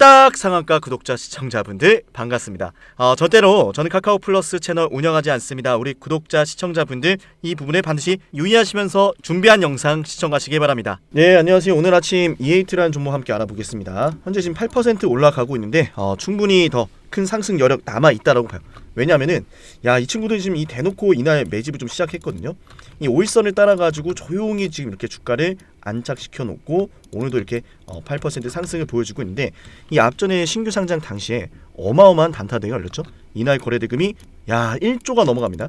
뚝딱 상한가 구독자 시청자분들 반갑습니다. 어, 저대로 저는 카카오 플러스 채널 운영하지 않습니다. 우리 구독자 시청자분들 이 부분에 반드시 유의하시면서 준비한 영상 시청하시기 바랍니다. 네 안녕하세요. 오늘 아침 EAT라는 종목 함께 알아보겠습니다. 현재 지금 8% 올라가고 있는데 어, 충분히 더 큰 상승 여력 남아 있다라고 봐요. 왜냐하면은 야 이 친구들이 지금 이 대놓고 이날 매집을 좀 시작했거든요. 이 오일선을 따라 가지고 조용히 지금 이렇게 주가를 안착시켜 놓고 오늘도 이렇게 어, 8% 상승을 보여주고 있는데 이 앞전에 신규 상장 당시에 어마어마한 단타대가 열렸죠. 이날 거래 대금이 야 1조가 넘어갑니다.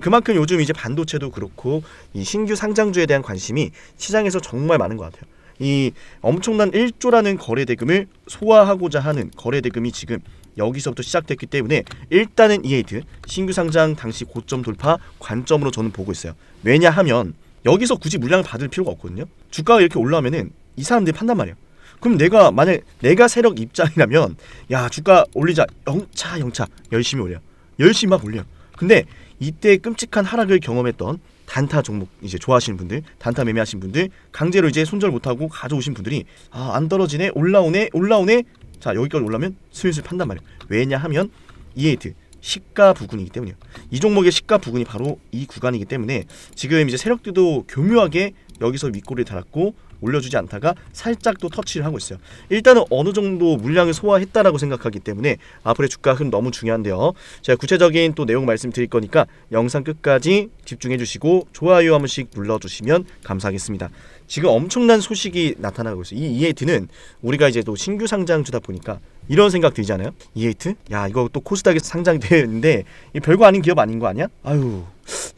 그만큼 요즘 이제 반도체도 그렇고 이 신규 상장주에 대한 관심이 시장에서 정말 많은 것 같아요. 이 엄청난 1조라는 거래 대금을 소화하고자 하는 거래 대금이 지금 여기서부터 시작됐기 때문에 일단은 이에이트 신규 상장 당시 고점 돌파 관점으로 저는 보고 있어요. 왜냐하면 여기서 굳이 물량을 받을 필요가 없거든요. 주가가 이렇게 올라오면은 이 사람들이 판단 말이에요. 그럼 내가 만약 내가 세력 입장이라면 야 주가 올리자 영차 영차 열심히 올려 열심히 막 올려. 근데 이때 끔찍한 하락을 경험했던 단타 종목 이제 좋아하시는 분들 단타 매매하신 분들 강제로 이제 손절 못하고 가져오신 분들이 아 안 떨어지네 올라오네 올라오네 자 여기까지 올라면 슬슬 판단 말이에요. 왜냐하면 이에이트 시가 부근이기 때문이에요. 이 종목의 시가 부근이 바로 이 구간이기 때문에 지금 이제 세력들도 교묘하게 여기서 윗꼬리를 달았고 올려주지 않다가 살짝 또 터치를 하고 있어요. 일단은 어느 정도 물량을 소화했다라고 생각하기 때문에 앞으로의 주가 흐름 너무 중요한데요. 제가 구체적인 또 내용 말씀드릴 거니까 영상 끝까지 집중해 주시고 좋아요 한 번씩 눌러주시면 감사하겠습니다. 지금 엄청난 소식이 나타나고 있어요. 이 이에이트는 우리가 이제 또 신규 상장주다 보니까 이런 생각 들잖아요. 이에이트? 야 이거 또 코스닥에 상장되는데 이 별거 아닌 기업 아닌 거 아니야? 아유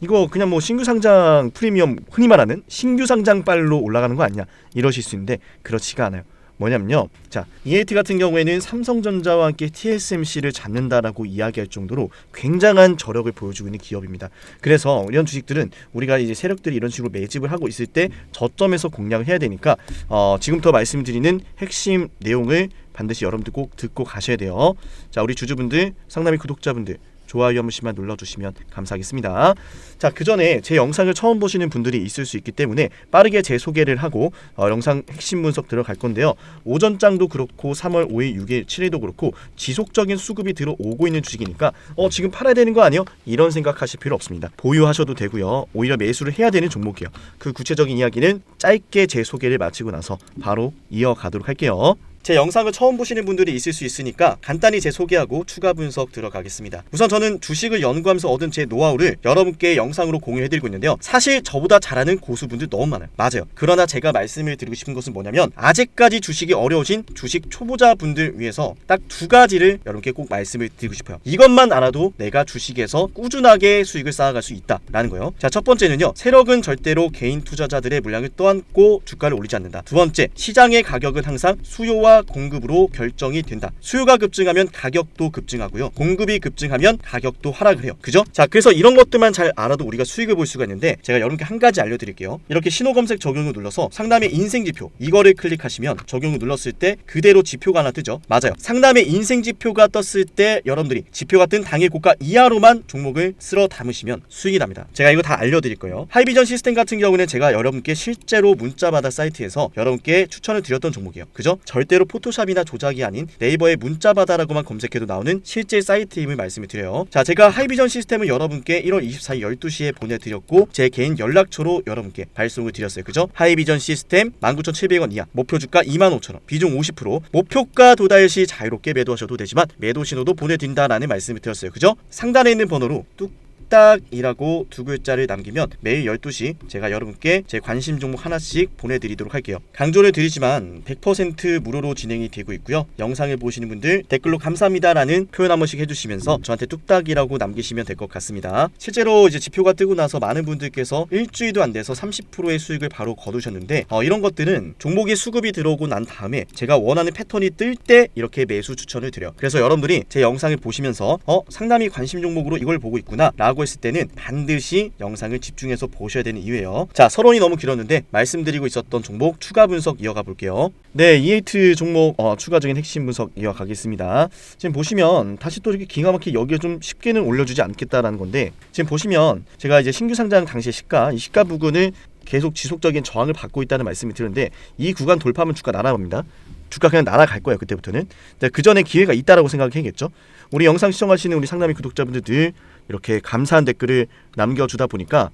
이거 그냥 뭐 신규 상장 프리미엄 흔히 말하는 신규 상장 빨로 올라가는 거 아니냐 이러실 수 있는데 그렇지가 않아요. 뭐냐면요. 자, EAT 같은 경우에는 삼성전자와 함께 TSMC를 잡는다라고 이야기할 정도로 굉장한 저력을 보여주고 있는 기업입니다. 그래서 이런 주식들은 우리가 이제 세력들이 이런 식으로 매집을 하고 있을 때 저점에서 공략을 해야 되니까 어, 지금부터 말씀드리는 핵심 내용을 반드시 여러분들 꼭 듣고 가셔야 돼요. 자, 우리 주주분들, 상담이 구독자분들 좋아요 한 번씩만 눌러주시면 감사하겠습니다. 자, 그 전에 제 영상을 처음 보시는 분들이 있을 수 있기 때문에 빠르게 제 소개를 하고 어, 영상 핵심 분석 들어갈 건데요. 오전장도 그렇고 3월 5일, 6일, 7일도 그렇고 지속적인 수급이 들어오고 있는 주식이니까 어 지금 팔아야 되는 거 아니요? 이런 생각하실 필요 없습니다. 보유하셔도 되고요. 오히려 매수를 해야 되는 종목이에요. 그 구체적인 이야기는 짧게 제 소개를 마치고 나서 바로 이어가도록 할게요. 제 영상을 처음 보시는 분들이 있을 수 있으니까 간단히 제 소개하고 추가 분석 들어가겠습니다. 우선 저는 주식을 연구하면서 얻은 제 노하우를 여러분께 영상으로 공유해드리고 있는데요. 사실 저보다 잘하는 고수분들 너무 많아요. 맞아요. 그러나 제가 말씀을 드리고 싶은 것은 뭐냐면 아직까지 주식이 어려우신 주식 초보자분들 위해서 딱 두 가지를 여러분께 꼭 말씀을 드리고 싶어요. 이것만 알아도 내가 주식에서 꾸준하게 수익을 쌓아갈 수 있다라는 거예요. 자, 첫 번째는요. 세력은 절대로 개인 투자자들의 물량을 떠안고 주가를 올리지 않는다. 두 번째, 시장의 가격은 항상 수요와 공급으로 결정이 된다. 수요가 급증하면 가격도 급증하고요. 공급이 급증하면 가격도 하락을 해요. 그죠? 자, 그래서 이런 것들만 잘 알아도 우리가 수익을 볼 수가 있는데 제가 여러분께 한 가지 알려드릴게요. 이렇게 신호 검색 적용을 눌러서 상담의 인생 지표 이거를 클릭하시면 적용을 눌렀을 때 그대로 지표가 하나 뜨죠. 맞아요. 상담의 인생 지표가 떴을 때 여러분들이 지표가 뜬 당일 고가 이하로만 종목을 쓸어 담으시면 수익이 납니다. 제가 이거 다 알려드릴 거예요. 하이비전 시스템 같은 경우는 제가 여러분께 실제로 문자받아 사이트에서 여러분께 추천을 드렸던 종목이에요. 그죠? 절대로 포토샵이나 조작이 아닌 네이버에 문자받아라고만 검색해도 나오는 실제 사이트임을 말씀을 드려요. 자, 제가 하이비전 시스템을 여러분께 1월 24일 12시에 보내드렸고 제 개인 연락처로 여러분께 발송을 드렸어요. 그죠? 하이비전 시스템 19,700원 이하 목표 주가 25,000원 비중 50% 목표가 도달 시 자유롭게 매도하셔도 되지만 매도 신호도 보내드린다라는 말씀을 드렸어요. 그죠? 상단에 있는 번호로 뚝 딱이라고 두 글자를 남기면 매일 12시 제가 여러분께 제 관심 종목 하나씩 보내드리도록 할게요. 강조를 드리지만 100% 무료로 진행이 되고 있고요. 영상을 보시는 분들 댓글로 감사합니다라는 표현 한 번씩 해주시면서 저한테 뚝딱이라고 남기시면 될 것 같습니다. 실제로 이제 지표가 뜨고 나서 많은 분들께서 일주일도 안 돼서 30%의 수익을 바로 거두셨는데 어, 이런 것들은 종목이 수급이 들어오고 난 다음에 제가 원하는 패턴이 뜰 때 이렇게 매수 추천을 드려요. 그래서 여러분들이 제 영상을 보시면서 어 상담이 관심 종목으로 이걸 보고 있구나 라고 했을 때는 반드시 영상을 집중해서 보셔야 되는 이유예요. 자, 서론이 너무 길었는데 말씀드리고 있었던 종목 추가 분석 이어가 볼게요. 네, 이에이트 종목 어, 추가적인 핵심 분석 이어가겠습니다. 지금 보시면 다시 또 이렇게 기가 막히게 여기에 좀 쉽게는 올려주지 않겠다라는 건데 지금 보시면 제가 이제 신규 상장 당시의 시가 이 시가 부근을 계속 지속적인 저항을 받고 있다는 말씀이 드는데 이 구간 돌파하면 주가 날아갑니다. 주가 그냥 날아갈 거예요 그때부터는. 그 전에 기회가 있다라고 생각해야겠죠. 우리 영상 시청하시는 우리 상남이 구독자분들 늘 이렇게 감사한 댓글을 남겨주다 보니까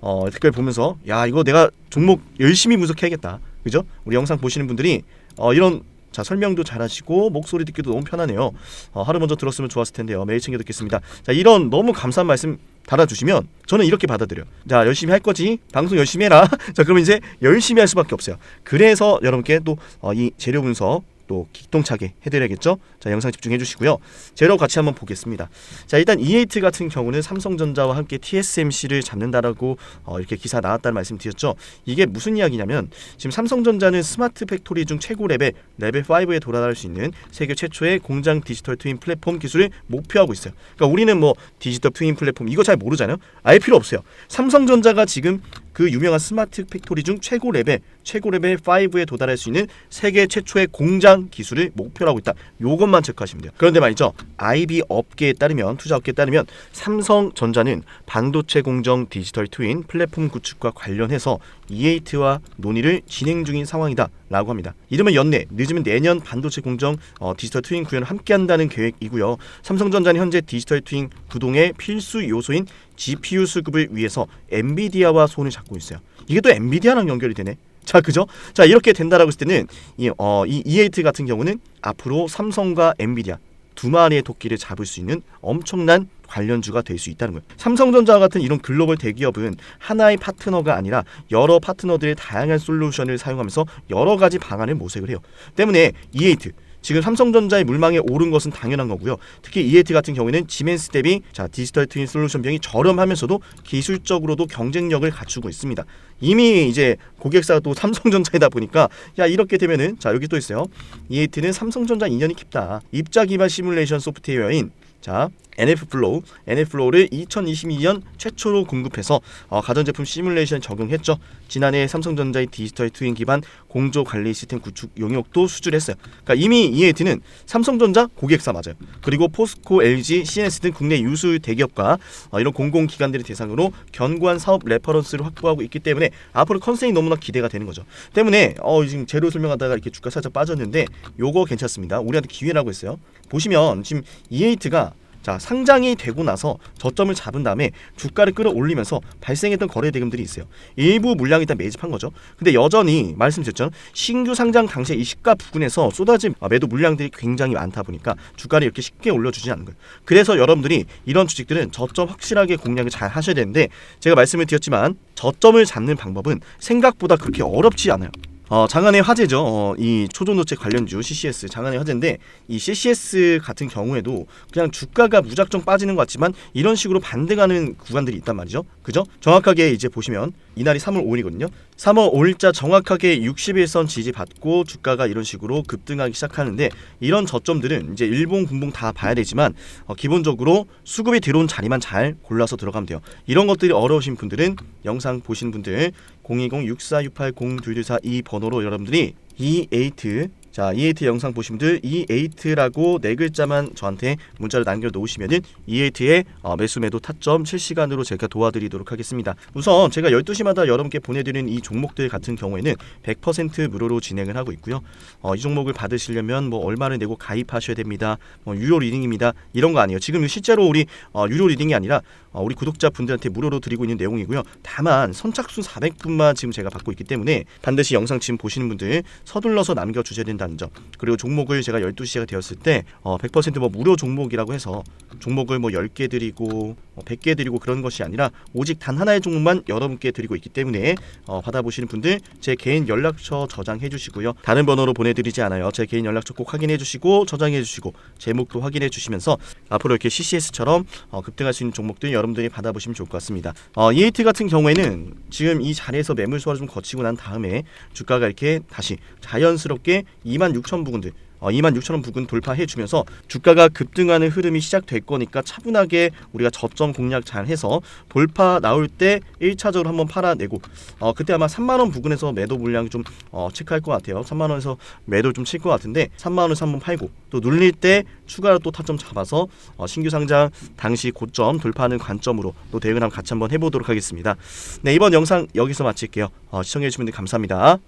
어, 댓글 보면서 야 이거 내가 종목 열심히 분석해야겠다. 그죠? 우리 영상 보시는 분들이 어, 이런 자 설명도 잘하시고 목소리 듣기도 너무 편하네요. 어, 하루 먼저 들었으면 좋았을 텐데요. 매일 챙겨 듣겠습니다. 자 이런 너무 감사한 말씀 달아주시면 저는 이렇게 받아들여. 자 열심히 할 거지. 방송 열심히 해라. 자 그러면 이제 열심히 할 수밖에 없어요. 그래서 여러분께 또이 재료 분석 또 기똥차게 해드려야겠죠. 자 영상 집중해 주시고요. 재료 같이 한번 보겠습니다. 자 일단 E8 같은 경우는 삼성전자와 함께 TSMC를 잡는다라고 어, 이렇게 기사 나왔다는 말씀 드렸죠. 이게 무슨 이야기냐면 지금 삼성전자는 스마트 팩토리 중 최고 레벨 레벨 5에 도달할 수 있는 세계 최초의 공장 디지털 트윈 플랫폼 기술을 목표하고 있어요. 그러니까 우리는 뭐 디지털 트윈 플랫폼 이거 잘 모르잖아요. 알 필요 없어요. 삼성전자가 지금 그 유명한 스마트 팩토리 중 최고 레벨, 최고 레벨 5에 도달할 수 있는 세계 최초의 공장 기술을 목표로 하고 있다. 요것만 체크하시면 돼요. 그런데 말이죠. IB 업계에 따르면 투자 업계에 따르면 삼성전자는 반도체 공정 디지털 트윈 플랫폼 구축과 관련해서 E8와 논의를 진행 중인 상황이다 라고 합니다. 이르면 연내, 늦으면 내년 반도체 공정 어, 디지털 트윈 구현을 함께한다는 계획이고요. 삼성전자는 현재 디지털 트윈 구동의 필수 요소인 GPU 수급을 위해서 엔비디아와 손을 잡고 있어요. 이게 또 엔비디아랑 연결이 되네. 자, 그죠? 자, 이렇게 된다라고 했을 때는 이, 어, 이 E8 같은 경우는 앞으로 삼성과 엔비디아 두 마리의 토끼를 잡을 수 있는 엄청난 관련주가 될 수 있다는 거예요. 삼성전자 같은 이런 글로벌 대기업은 하나의 파트너가 아니라 여러 파트너들의 다양한 솔루션을 사용하면서 여러 가지 방안을 모색을 해요. 때문에 E8 지금 삼성전자의 물망에 오른 것은 당연한 거고요. 특히 E8 같은 경우에는 지멘스 대비 자 디지털 트윈 솔루션 비용이 저렴하면서도 기술적으로도 경쟁력을 갖추고 있습니다. 이미 이제 고객사가 또 삼성전자이다 보니까 야 이렇게 되면은 자 여기 또 있어요. E8는 삼성전자 인연이 깊다. 입자 기반 시뮬레이션 소프트웨어인 자 NF 플로우, NF 플로우를 2022년 최초로 공급해서 어, 가전제품 시뮬레이션 적용했죠. 지난해 삼성전자의 디지털 트윈 기반 공조 관리 시스템 구축 용역도 수주했어요. 그러니까 이미 EAT는 삼성전자 고객사 맞아요. 그리고 포스코, LG, CNS 등 국내 유수 대기업과 어, 이런 공공기관들을 대상으로 견고한 사업 레퍼런스를 확보하고 있기 때문에 앞으로 컨셉이 너무나 기대가 되는 거죠. 때문에 어, 지금 재료 설명하다가 이렇게 주가 살짝 빠졌는데 요거 괜찮습니다. 우리한테 기회라고 했어요. 보시면 지금 EAT가 자 상장이 되고 나서 저점을 잡은 다음에 주가를 끌어올리면서 발생했던 거래 대금들이 있어요. 일부 물량이 일단 매집한 거죠. 근데 여전히 말씀드렸죠. 신규 상장 당시에 이 시가 부근에서 쏟아진 매도 물량들이 굉장히 많다 보니까 주가를 이렇게 쉽게 올려주지 않는 거예요. 그래서 여러분들이 이런 주식들은 저점 확실하게 공략을 잘 하셔야 되는데 제가 말씀을 드렸지만 저점을 잡는 방법은 생각보다 그렇게 어렵지 않아요. 어, 장안의 화제죠. 어, 이 초전도체 관련주 CCS 장안의 화제인데 이 CCS 같은 경우에도 그냥 주가가 무작정 빠지는 것 같지만 이런 식으로 반등하는 구간들이 있단 말이죠. 그죠? 정확하게 이제 보시면 이날이 3월 5일이거든요. 3월 5일자 정확하게 60일선 지지 받고 주가가 이런 식으로 급등하기 시작하는데 이런 저점들은 이제 일본 군봉 다 봐야 되지만 어, 기본적으로 수급이 들어온 자리만 잘 골라서 들어가면 돼요. 이런 것들이 어려우신 분들은 영상 보신 분들 020-6468-0224 이 번호로 여러분들이 E8 자, E8 영상 보신 분들 E8라고 네 글자만 저한테 문자를 남겨 놓으시면은 E8의 어, 매수 매도 타점 실시간으로 제가 도와드리도록 하겠습니다. 우선 제가 12시마다 여러분께 보내드리는 이 종목들 같은 경우에는 100% 무료로 진행을 하고 있고요. 어, 이 종목을 받으시려면 뭐 얼마를 내고 가입하셔야 됩니다. 뭐 유료 리딩입니다. 이런 거 아니에요. 지금 실제로 우리 어, 유료 리딩이 아니라 어, 우리 구독자 분들한테 무료로 드리고 있는 내용이고요. 다만 선착순 400분만 지금 제가 받고 있기 때문에 반드시 영상 지금 보시는 분들 서둘러서 남겨주셔야 된다 는 점. 그리고 종목을 제가 12시가 되었을 때 어, 100%뭐 무료 종목이라고 해서 종목을 뭐 10개 드리고 뭐 100개 드리고 그런 것이 아니라 오직 단 하나의 종목만 여러분께 드리고 있기 때문에 어, 받아보시는 분들 제 개인 연락처 저장해 주시고요. 다른 번호로 보내드리지 않아요. 제 개인 연락처 꼭 확인해 주시고 저장해 주시고 제목도 확인해 주시면서 앞으로 이렇게 CCS처럼 어, 급등할 수 있는 종목들 여러분들이 받아보시면 좋을 것 같습니다. 어, EAT 같은 경우에는 지금 이 자리에서 매물 소화를 좀 거치고 난 다음에 주가가 이렇게 다시 자연스럽게 2만 6천 부근들 어, 26,000원 부근 돌파해주면서 주가가 급등하는 흐름이 시작될 거니까 차분하게 우리가 저점 공략 잘 해서 돌파 나올 때 1차적으로 한번 팔아내고 어, 그때 아마 3만 원 부근에서 매도 물량 좀 어, 체크할 것 같아요. 3만 원에서 매도 좀 칠 것 같은데 3만 원에서 한번 팔고 또 눌릴 때 추가로 또 타점 잡아서 어, 신규 상장 당시 고점 돌파하는 관점으로 또 한번 같이 한번 해보도록 하겠습니다. 네 이번 영상 여기서 마칠게요. 어, 시청해주신 분들 감사합니다.